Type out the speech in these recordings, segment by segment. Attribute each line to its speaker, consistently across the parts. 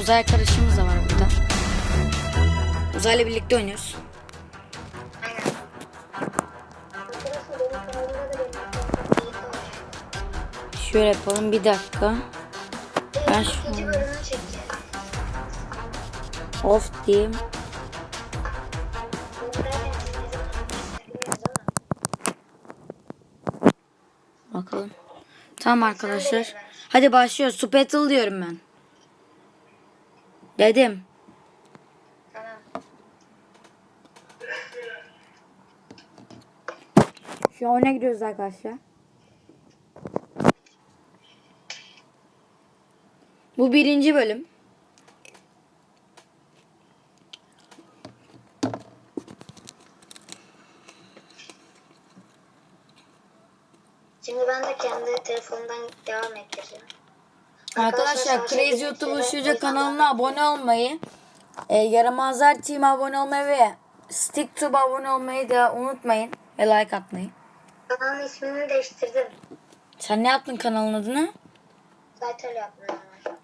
Speaker 1: Uzay arkadaşımız da var burada. Uzayla birlikte oynuyoruz. Şöyle yapalım bir dakika. Ben şu-. Off diyeyim. Bakalım. Tamam arkadaşlar. Hadi başlıyoruz. Su diyorum ben. Dedim. Şu an oyuna giriyoruz arkadaşlar. Bu birinci bölüm.
Speaker 2: Şimdi ben de kendi telefonumdan devam ettireceğim.
Speaker 1: Arkadaşlar Crazy
Speaker 2: girmek
Speaker 1: YouTube
Speaker 2: üzere.
Speaker 1: Uçurucu kanalına abone olmayı, e, Yaramazlar Team'e abone olmayı ve Stick Tube'a abone olmayı da unutmayın. Ve like atmayı.
Speaker 2: Kanalın ismini değiştirdim.
Speaker 1: Sen ne yaptın kanalın adını?
Speaker 2: Zaten öyle yaptım.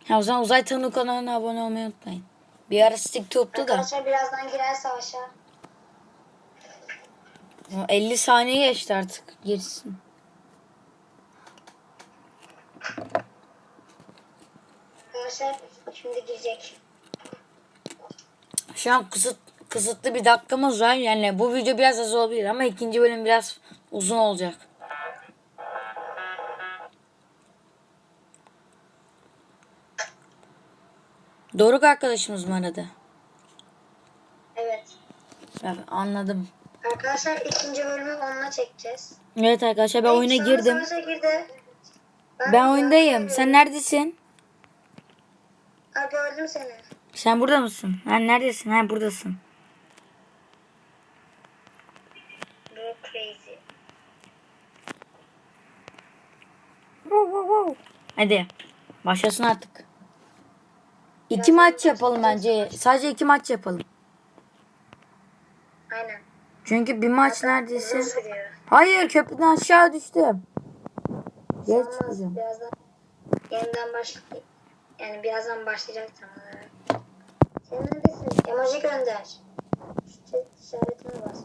Speaker 1: Ha, o zaman Uzay Tanrı kanalına abone olmayı unutmayın. Bir ara Stick Tube'du da.
Speaker 2: Arkadaşlar birazdan girer savaşa.
Speaker 1: 50 saniye geçti artık. Girsin.
Speaker 2: Arkadaşlar şimdi girecek.
Speaker 1: Şu an kısıt, kısıtlı bir dakikamız var. Yani bu video biraz az olabilir ama ikinci bölüm biraz uzun olacak. Doruk arkadaşımız mı aradı?
Speaker 2: Evet.
Speaker 1: Evet, anladım.
Speaker 2: Arkadaşlar ikinci bölümü onunla çekeceğiz.
Speaker 1: Evet arkadaşlar ben oyuna
Speaker 2: Sana
Speaker 1: girdim.
Speaker 2: Girdi.
Speaker 1: Ben oyundayım. Sen neredesin?
Speaker 2: Aa, gördüm seni.
Speaker 1: Sen burada mısın? Ha, neredesin? Ha buradasın.
Speaker 2: Bro crazy.
Speaker 1: Hadi. Başlasın artık. İki maç yapalım bence. Sadece iki maç yapalım.
Speaker 2: Aynen.
Speaker 1: Çünkü bir maç neredeyse. Hayır köprüden aşağı düştüm. Geç
Speaker 2: Olmaz.
Speaker 1: çıkacağım.
Speaker 2: Birazdan yeniden baş yani birazdan başlayacak olarak. Sen neredesin? Emoji gönder. İşaretine bas.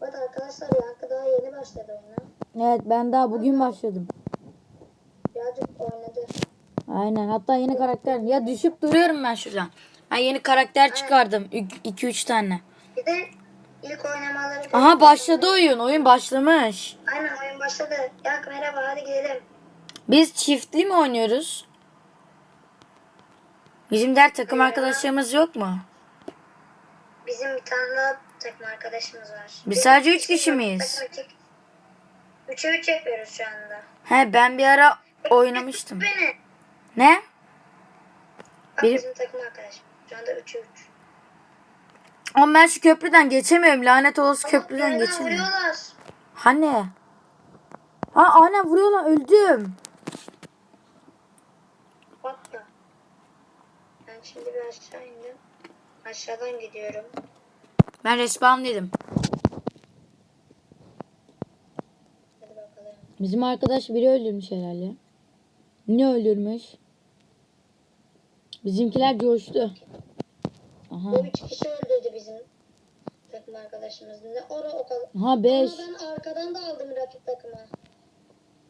Speaker 2: Bak arkadaşlar Yankı daha yeni başladı oyuna.
Speaker 1: Evet ben daha bugün başladım.
Speaker 2: Birazcık oynadı.
Speaker 1: Aynen hatta yeni karakter. Ya düşüp duruyorum ben şuradan. Ben yeni karakter çıkardım. 2-3 tane.
Speaker 2: Bir de ilk oynamaları...
Speaker 1: Aha başladı oyun. Oyun başlamış.
Speaker 2: Aynen oyun başladı. Yankı merhaba hadi gidelim.
Speaker 1: Biz çiftli mi oynuyoruz? Bizim diğer takım arkadaşlarımız yok mu?
Speaker 2: Bizim bir tane daha takım arkadaşımız var.
Speaker 1: Biz sadece üç kişi miyiz?
Speaker 2: Üçe üç yapıyoruz şu anda.
Speaker 1: He ben bir ara oynamıştım.
Speaker 2: Beni.
Speaker 1: Ne?
Speaker 2: Bak
Speaker 1: Benim-
Speaker 2: bizim takım arkadaşım. Şu anda üçe üç.
Speaker 1: Ama ben şu köprüden geçemiyorum. Lanet olası köprüden
Speaker 2: Yerden
Speaker 1: geçemiyorum.
Speaker 2: vuruyorlar.
Speaker 1: Hani? Ha ana vuruyorlar öldüm.
Speaker 2: Bak da. Ben şimdi bir aşağı indim. Aşağıdan gidiyorum.
Speaker 1: Ben respawn dedim.
Speaker 2: Hadi bakalım.
Speaker 1: Bizim arkadaş biri öldürmüş herhalde. Ne öldürmüş? Bizimkiler coştu. Aha.
Speaker 2: Bu üç kişi öldürdü bizim takım arkadaşımız. Ne ora o kadar.
Speaker 1: Aha 5.
Speaker 2: Ama ben arkadan da aldım rakip takıma.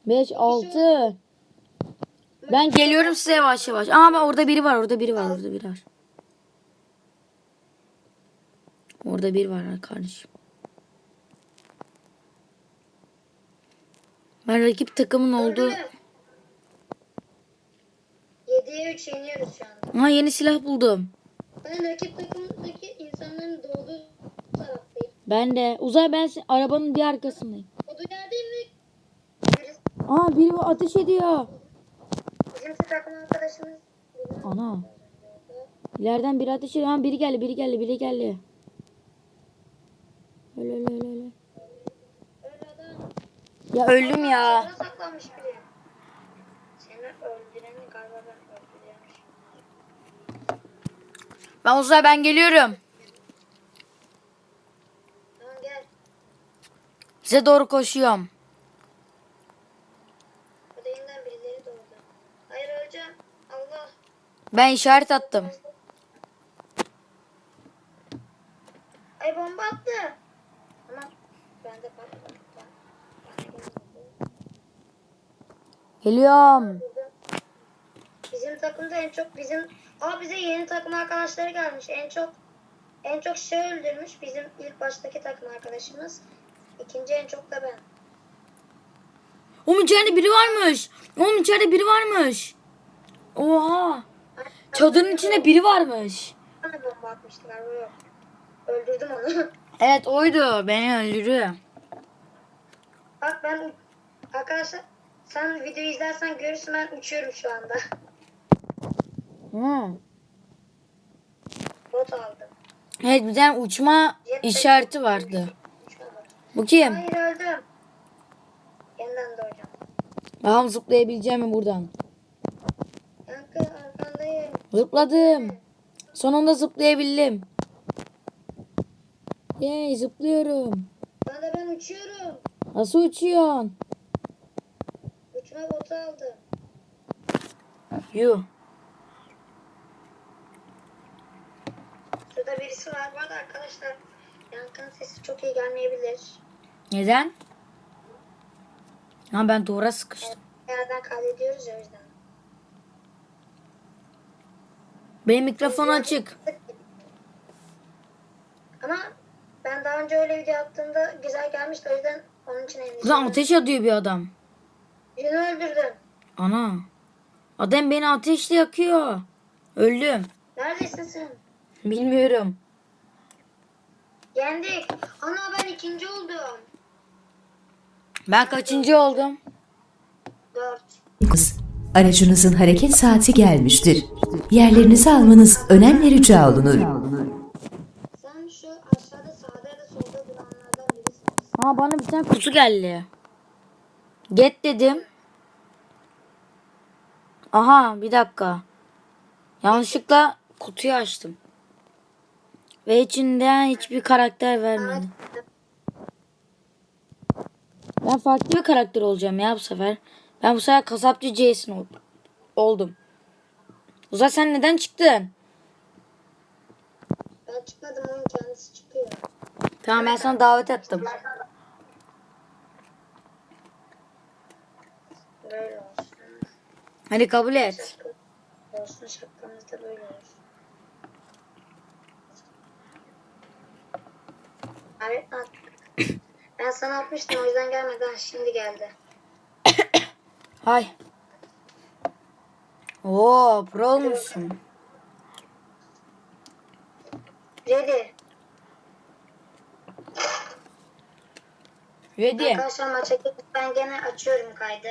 Speaker 1: 5 6. Ben geliyorum size yavaş yavaş. Bak orada biri var. Orada biri var. Orada biri var. Orada biri var kardeşim. Ben rakip takımın olduğu...
Speaker 2: Öldürdüm. 7'ye 3 yeniyoruz şu anda.
Speaker 1: Aa yeni silah buldum.
Speaker 2: Ben rakip takımdaki insanların doğduğu taraftayım.
Speaker 1: Ben de. Uzay ben arabanın bir arkasındayım.
Speaker 2: Olduğu yerdeyim ve
Speaker 1: Aa biri ateş ediyor.
Speaker 2: Takım arkadaşımız
Speaker 1: Ana. İleriden biri ateş ediyor. Ha biri geldi, biri geldi, biri geldi. Öyle öyle öyle öyle. Ya öldüm ya.
Speaker 2: Sana saklanmış biri. Seni öldüreni galiba ben öldürüyormuş.
Speaker 1: Ben ben geliyorum.
Speaker 2: Tamam gel.
Speaker 1: Size doğru koşuyorum. Ben işaret attım.
Speaker 2: Ay bomba attı. Ama.
Speaker 1: Geliyorum.
Speaker 2: Bizim takımda en çok bizim Aa bize yeni takım arkadaşları gelmiş. En çok en çok şey öldürmüş bizim ilk baştaki takım arkadaşımız. İkinci en çok da ben.
Speaker 1: Oğlum içeride biri varmış. Oğlum içeride biri varmış. Oha. Çadırın içinde biri varmış.
Speaker 2: Bana bomba. Öldürdüm onu.
Speaker 1: Evet oydu. Beni öldürüyor.
Speaker 2: Bak ben arkadaşlar sen videoyu izlersen görürsün ben uçuyorum şu anda.
Speaker 1: Hmm.
Speaker 2: Bot aldım.
Speaker 1: Evet bir tane uçma işareti vardı.
Speaker 2: Uçmadım.
Speaker 1: Bu kim?
Speaker 2: Hayır öldüm. Yeniden doğacağım.
Speaker 1: Bakalım zıplayabileceğim mi buradan? Zıpladım. Sonunda zıplayabildim. Yay zıplıyorum.
Speaker 2: Ben de ben uçuyorum.
Speaker 1: Nasıl uçuyorsun?
Speaker 2: Uçma botu aldım.
Speaker 1: Yuh.
Speaker 2: Şurada birisi var. Bu arada arkadaşlar Yankı'nın sesi çok iyi gelmeyebilir.
Speaker 1: Neden? Ha ben duvara sıkıştım.
Speaker 2: Yerden kaydediyoruz ya o yüzden.
Speaker 1: Benim mikrofon açık.
Speaker 2: Ama ben daha önce öyle video yaptığımda güzel gelmişti. O yüzden onun için endişeliyim.
Speaker 1: ateş atıyor bir adam.
Speaker 2: Birini öldürdüm.
Speaker 1: Ana. Adam beni ateşle yakıyor. Öldüm.
Speaker 2: Neredesin sen?
Speaker 1: Bilmiyorum.
Speaker 2: Yendik. Ana ben ikinci oldum.
Speaker 1: Ben kaçıncı oldum?
Speaker 2: Dört.
Speaker 3: Aracınızın hareket saati gelmiştir. Yerlerinizi almanız önemli rica olunur.
Speaker 2: Sen şu aşağıda sağda ya da solda duranlardan birisin.
Speaker 1: Ha bana bir tane kutu geldi. Get dedim. Aha bir dakika. Yanlışlıkla kutuyu açtım. Ve içinden hiçbir karakter vermedi. Ben farklı bir karakter olacağım ya bu sefer. Ben bu sefer kasapçı Jason ol- oldum. Uzay sen neden çıktın?
Speaker 2: Ben çıkmadım onun kendisi çıkıyor.
Speaker 1: Tamam ben sana davet ettim.
Speaker 2: Böyle olsun.
Speaker 1: Hadi kabul et.
Speaker 2: Olsun şapkamız da böyle olsun. Abi at. Ben sana atmıştım o yüzden gelmedi. Ha, şimdi geldi.
Speaker 1: Hay. Oo pro olmuşsun.
Speaker 2: Ready.
Speaker 1: Ready.
Speaker 2: Arkadaşlar maça gidip ben gene açıyorum kaydı.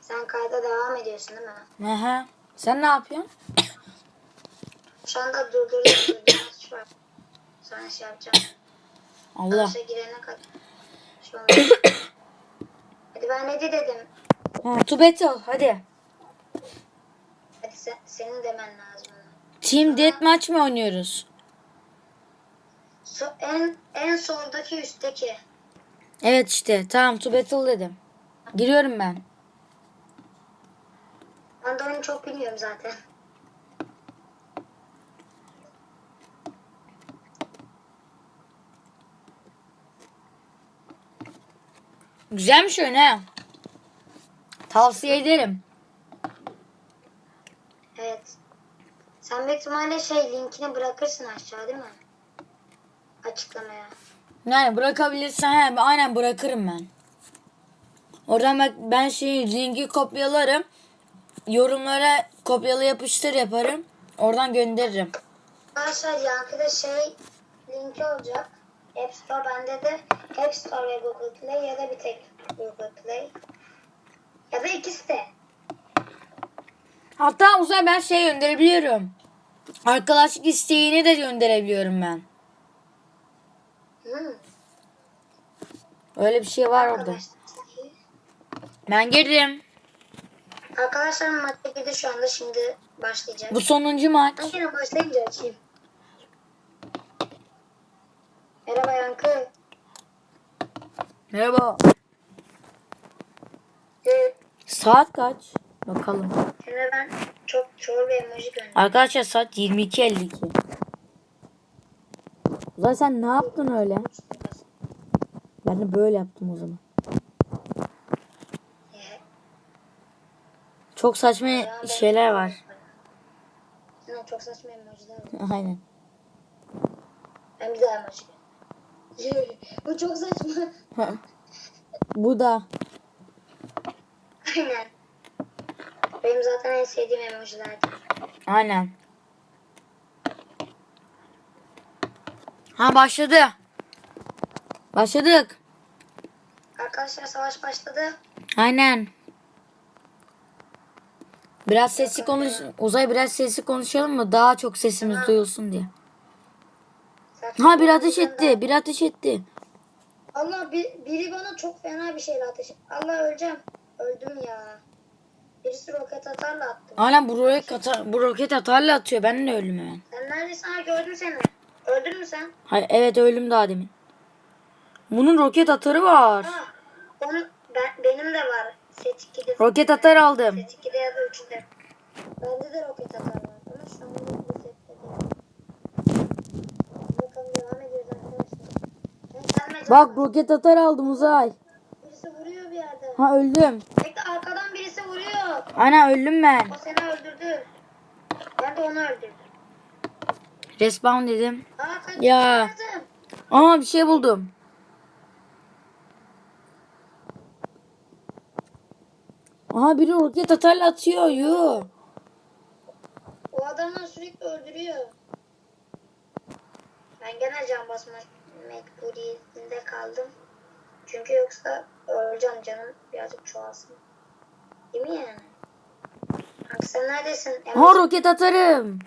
Speaker 2: Sen kayda devam ediyorsun değil mi?
Speaker 1: Aha. Sen ne yapıyorsun?
Speaker 2: Şu anda durdurdum. Sonra şey yapacağım.
Speaker 1: Allah.
Speaker 2: Maça girene kadar. Hadi ben ready dedim.
Speaker 1: To battle hadi.
Speaker 2: Hadi sen, senin demen lazım.
Speaker 1: Team deathmatch mi oynuyoruz?
Speaker 2: So, en en soldaki üstteki.
Speaker 1: Evet işte tamam to battle dedim. Giriyorum ben.
Speaker 2: Ben de oyunu çok bilmiyorum zaten.
Speaker 1: Güzelmiş oyun ha. Tavsiye ederim.
Speaker 2: Evet. Sen büyük ihtimalle şey linkini bırakırsın aşağı değil mi? Açıklamaya.
Speaker 1: Yani bırakabilirsen he, aynen bırakırım ben. Oradan bak ben şeyi linki kopyalarım. Yorumlara kopyala yapıştır yaparım. Oradan gönderirim.
Speaker 2: Arkadaşlar yankıda şey linki olacak. App Store bende de App Store ve Google Play ya da bir tek Google Play. Ya da ikisi de.
Speaker 1: Hatta uzay ben şey gönderebiliyorum. Arkadaşlık isteğini de gönderebiliyorum ben.
Speaker 2: Hmm.
Speaker 1: Öyle bir şey var orada. Ben girdim.
Speaker 2: Arkadaşlar maça girdi şu anda şimdi başlayacak.
Speaker 1: Bu sonuncu maç.
Speaker 2: Ben başlayınca açayım. Merhaba Yankı.
Speaker 1: Merhaba.
Speaker 2: Ee,
Speaker 1: Saat kaç? Bakalım.
Speaker 2: Şimdi ben çok çoğul bir emoji gönderdim.
Speaker 1: Arkadaşlar saat 22.52. Uzay sen ne yaptın öyle? Ben de böyle yaptım o zaman.
Speaker 2: Ee,
Speaker 1: Çok saçma
Speaker 2: ya ben-
Speaker 1: şeyler var.
Speaker 2: Yine çok saçma emojiler var.
Speaker 1: Aynen.
Speaker 2: Ben bir daha emoji gönderdim. Bu çok saçma.
Speaker 1: Bu da.
Speaker 2: Aynen. Benim zaten en sevdiğim emojilerdi.
Speaker 1: Aynen. Ha başladı. Başladık.
Speaker 2: Arkadaşlar savaş başladı.
Speaker 1: Aynen. Biraz sesli konuş. Uzay biraz sesli konuşalım mı? Daha çok sesimiz duyulsun diye. Ha bir ateş etti. Bir ateş etti.
Speaker 2: Allah bir, biri bana çok fena bir şeyle ateş etti. Allah öleceğim. Öldüm ya. Birisi roket atarla attı.
Speaker 1: Aynen bu roket, atar, bu roket atarla atıyor. Ben de öldüm hemen.
Speaker 2: Sen neredesin? Ha gördüm seni. Öldün mü sen?
Speaker 1: Hayır, evet öldüm daha demin. Bunun roket atarı var.
Speaker 2: Ha. Onu, ben, benim de var. Set 2'de.
Speaker 1: Roket atar aldım.
Speaker 2: Set 2'de ya da 3'de. Bende de roket atar var. Ama şu anda bu sette değil. Bakalım devam ediyoruz arkadaşlar. Ben gelme
Speaker 1: Bak roket atar aldım Uzay.
Speaker 2: Birisi vuruyor bir yerden.
Speaker 1: Ha öldüm.
Speaker 2: Bekle arkadan birisi vuruyor.
Speaker 1: Aynen öldüm ben.
Speaker 2: O seni öldürdü. Ben de onu öldürdüm.
Speaker 1: Respawn dedim.
Speaker 2: Aa
Speaker 1: Ya.
Speaker 2: lazım.
Speaker 1: Aa bir şey buldum. Aha biri roket atarla atıyor. Yuh.
Speaker 2: O adamlar sürekli öldürüyor. Ben gene can basma mecburiyetinde kaldım. Çünkü yoksa öleceğim canım birazcık çoğalsın. Değil mi yani? Kanka sen neredesin?
Speaker 1: Aha roket atarım.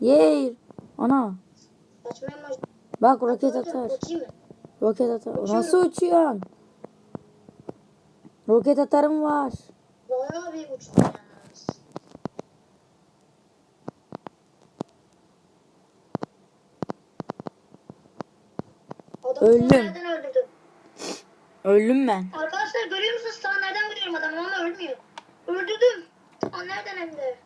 Speaker 1: Yey. Ana. Bak roket atar. Roket atar. Nasıl uçuyorsun? Roket atarım var.
Speaker 2: Bayağı bir uçtum yalnız. Adamı
Speaker 1: Öldüm.
Speaker 2: nereden?
Speaker 1: Öldüm ben.
Speaker 2: Arkadaşlar görüyor musunuz? Tam nereden vuruyorum adamı ama ölmüyor. Öldürdüm. Tam nereden hem de?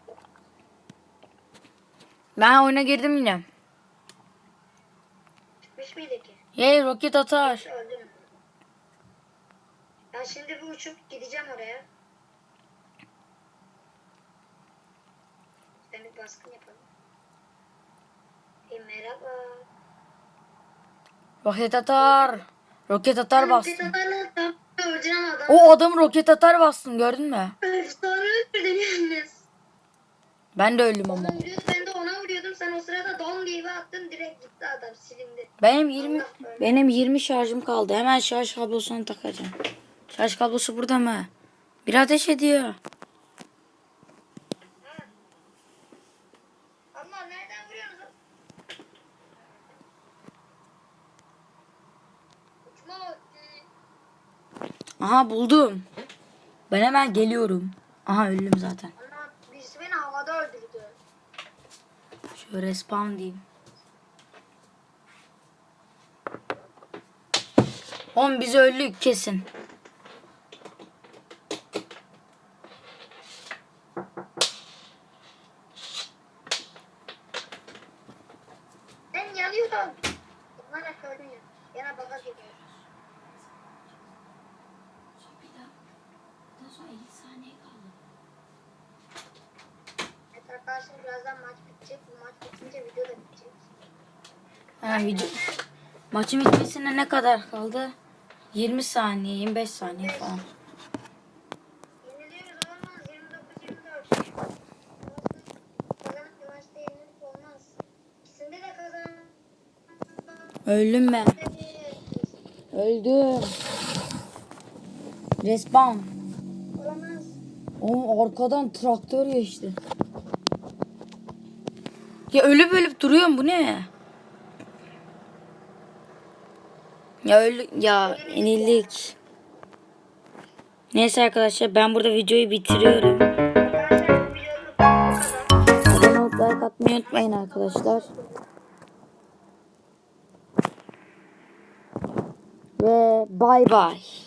Speaker 1: Ben oyuna girdim yine.
Speaker 2: Çıkmış mıydı ki?
Speaker 1: Yey roket atar.
Speaker 2: Öldüm. Ben şimdi bir uçup gideceğim oraya. Ben bir baskın yapalım. Hey merhaba.
Speaker 1: Roket atar. Roket atar
Speaker 2: tam adam.
Speaker 1: O adamı roket atar bastım gördün mü?
Speaker 2: Efsane öldürdün yalnız.
Speaker 1: Ben de öldüm ama.
Speaker 2: Ona vuruyordu ben de ona vuruyordum. Sen o sırada don bir attın direkt gitti adam silindi.
Speaker 1: Benim 20 benim 20 şarjım kaldı. Hemen şarj kablosunu takacağım. Şarj kablosu burada mı? Bir ateş ediyor.
Speaker 2: Allah nereden vuruyorsunuz? Uçma vakti.
Speaker 1: Aha buldum. Ben hemen geliyorum. Aha öldüm zaten.
Speaker 2: Birisi beni havada öldürdü.
Speaker 1: Şöyle respawn diyeyim. Oğlum biz öldük kesin.
Speaker 2: Arkadaşlar birazdan maç bitecek. Bu maç bitince video da bitecek.
Speaker 1: Ha, video. Maçın bitmesine ne kadar kaldı? 20 saniye, 25 saniye falan.
Speaker 2: Yeniliyoruz olmaz. 29-24. Kazanıp bir maçta yenilip olmaz. İkisinde de kazan.
Speaker 1: Öldüm ben. Öldüm. Respawn.
Speaker 2: Olamaz.
Speaker 1: Oğlum arkadan traktör geçti. Ya ölüp ölüp duruyorum bu ne? Ya ölü ya yenildik. Neyse arkadaşlar ben burada videoyu bitiriyorum. Abone olup like atmayı unutmayın arkadaşlar. Ve bay bay.